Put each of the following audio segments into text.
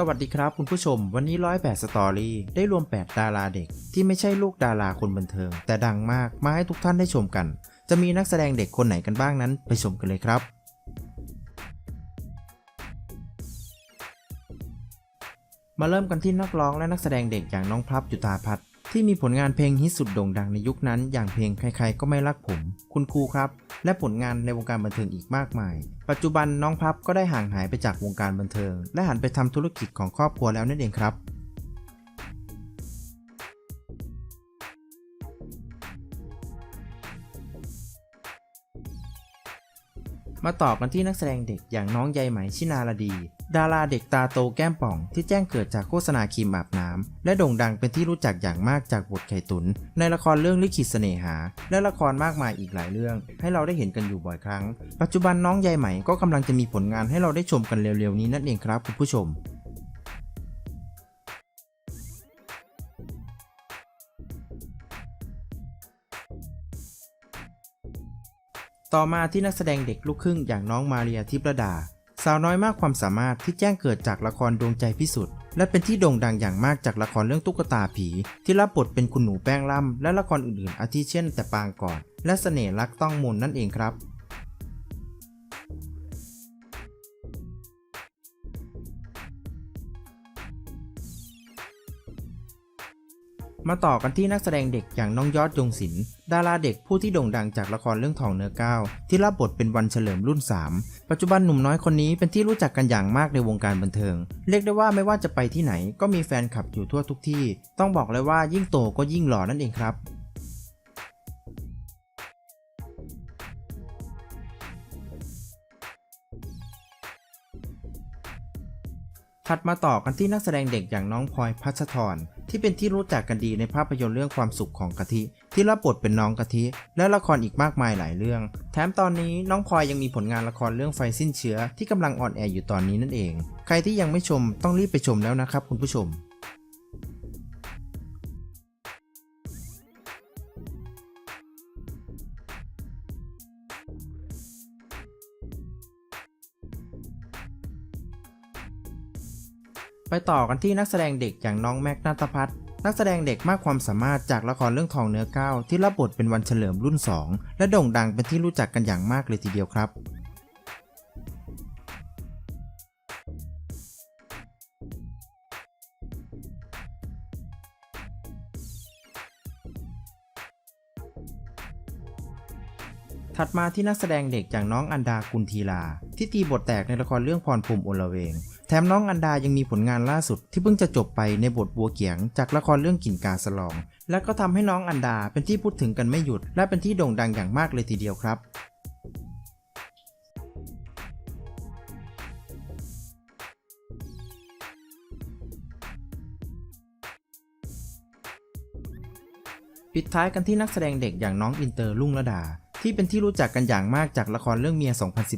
สวัสดีครับคุณผู้ชม วันนี้ร้อยแปดสตอรี่ได้รวม 8 ดาราเด็ก ที่ไม่ใช่ลูกดาราคนบันเทิง แต่ดังมากมาให้ทุกท่านได้ชมกัน จะมีนักแสดงเด็กคนไหนกันบ้างนั้น ไปชมกันเลยครับ มาเริ่มกันที่นักร้องและนักแสดงเด็กอย่างน้องพลับจุตาพัฒน์ ที่มีผลงานเพลงฮิตสุดโด่งดังในยุคนั้น อย่างเพลงใครๆก็ไม่รักผม คุณครูครับ และผลงานในวงการบันเทิงอีกมากมาย ปัจจุบันน้องพับก็ได้ห่างหายไปจากวงการบันเทิง และหันไปทำธุรกิจของครอบครัวแล้วนั่นเองครับ มาต่อกันที่นักแสดงเด็กอย่างน้องใยไหมชินาลดี ดาราเด็กตาโตแก้มป่องที่แจ้งเกิดจากโฆษณาครีมอาบน้ำและโด่งดังเป็นที่รู้จักอย่างมากจากบทไข่ตุน ในละครเรื่องลิขิตเสน่หา และละครมากมายอีกหลายเรื่อง ให้เราได้เห็นกันอยู่บ่อยครั้ง ปัจจุบันน้องใยไหมก็กำลังจะมีผลงานให้เราได้ชมกันเร็วๆนี้นั่นเองครับคุณผู้ชม ต่อมาที่นักแสดงเด็กลูกครึ่งอย่างน้องมาเรียทิพระดา สาวน้อยมากความสามารถที่แจ้งเกิดจากละครดวงใจพิสุทธิ์และเป็นที่โด่งดังอย่างมากจากละครเรื่องตุ๊กตาผี ที่รับบทเป็นคุณหนูแป้งล่ำและละครอื่นๆ อาทิเช่น แต่ปางก่อน และเสน่ห์รักต้องมนต์นั่นเองครับ มาต่อกันที่นักแสดงเด็กอย่างน้องยอดยงศิลป์ดาราเด็กผู้ที่โด่งดังจากละครเรื่องทองเนื้อก้าวที่รับบทเป็นวันเฉลิมรุ่น 3 ปัจจุบันหนุ่มน้อยคนนี้เป็นที่รู้จักกันอย่างมากในวงการบันเทิง เรียกได้ว่าไม่ว่าจะไปที่ไหนก็มีแฟนคลับอยู่ทั่วทุกที่ ต้องบอกเลยว่ายิ่งโตก็ยิ่งหล่อนั่นเองครับ ถัดมาต่อกันที่นักแสดงเด็กอย่างน้องพลอยพัชธรที่เป็นที่รู้จักกันดีในภาพยนตร์เรื่องความสุขของกะทิ ที่รับบทเป็นน้องกะทิ และละครอีกมากมายหลายเรื่อง แถมตอนนี้น้องพลอยยังมีผลงานละครเรื่องไฟสิ้นเชื้อที่กำลังออนแอร์อยู่ตอนนี้นั่นเอง ใครที่ยังไม่ชมต้องรีบไปชมแล้วนะครับคุณผู้ชม ไปต่อกันที่นักแสดงเด็กอย่างน้องแม็กนาตพัฒน์นักแสดงเด็กมากความสามารถจากละครเรื่องทองเนื้อก้าวที่รับบทเป็นวันเฉลิมรุ่น 2 และโด่งดังเป็นที่รู้จักกันอย่างมากเลยทีเดียวครับถัดมาที่นักแสดงเด็กอย่างน้องอันดากุลทีลา ที่ตีบทแตกในละครเรื่องพรพรหมโอลเวง แถมน้องอันดายังมีผลงานล่าสุดที่เพิ่งจะจบไปในบทบัวเกียง จากละครเรื่องกิ่งกาสลอง และก็ทำให้น้องอันดาเป็นที่พูดถึงกันไม่หยุด และเป็นที่โด่งดังอย่างมากเลยทีเดียวครับปิดท้ายกันที่นักแสดงเด็กอย่างน้องอินเตอร์ลุ่งระดา ที่เป็นที่รู้จักกันอย่างมากจากละครเรื่องเมีย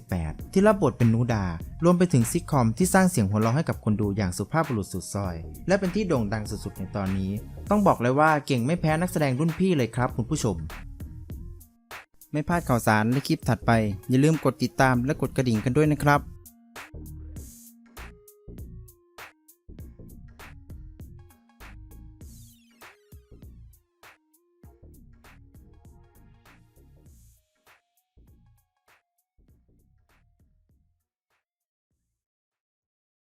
2018 ที่รับบทเป็นนูดา รวมไปถึงซิทคอมที่สร้างเสียงหัวเราะให้กับคนดูอย่างสุภาพบุรุษสุดซอย และเป็นที่โด่งดังสุดๆในตอนนี้ ต้องบอกเลยว่าเก่งไม่แพ้นักแสดงรุ่นพี่เลยครับคุณผู้ชม ไม่พลาดข่าวสารและคลิปถัดไป อย่าลืมกดติดตามและกดกระดิ่งกันด้วยนะครับ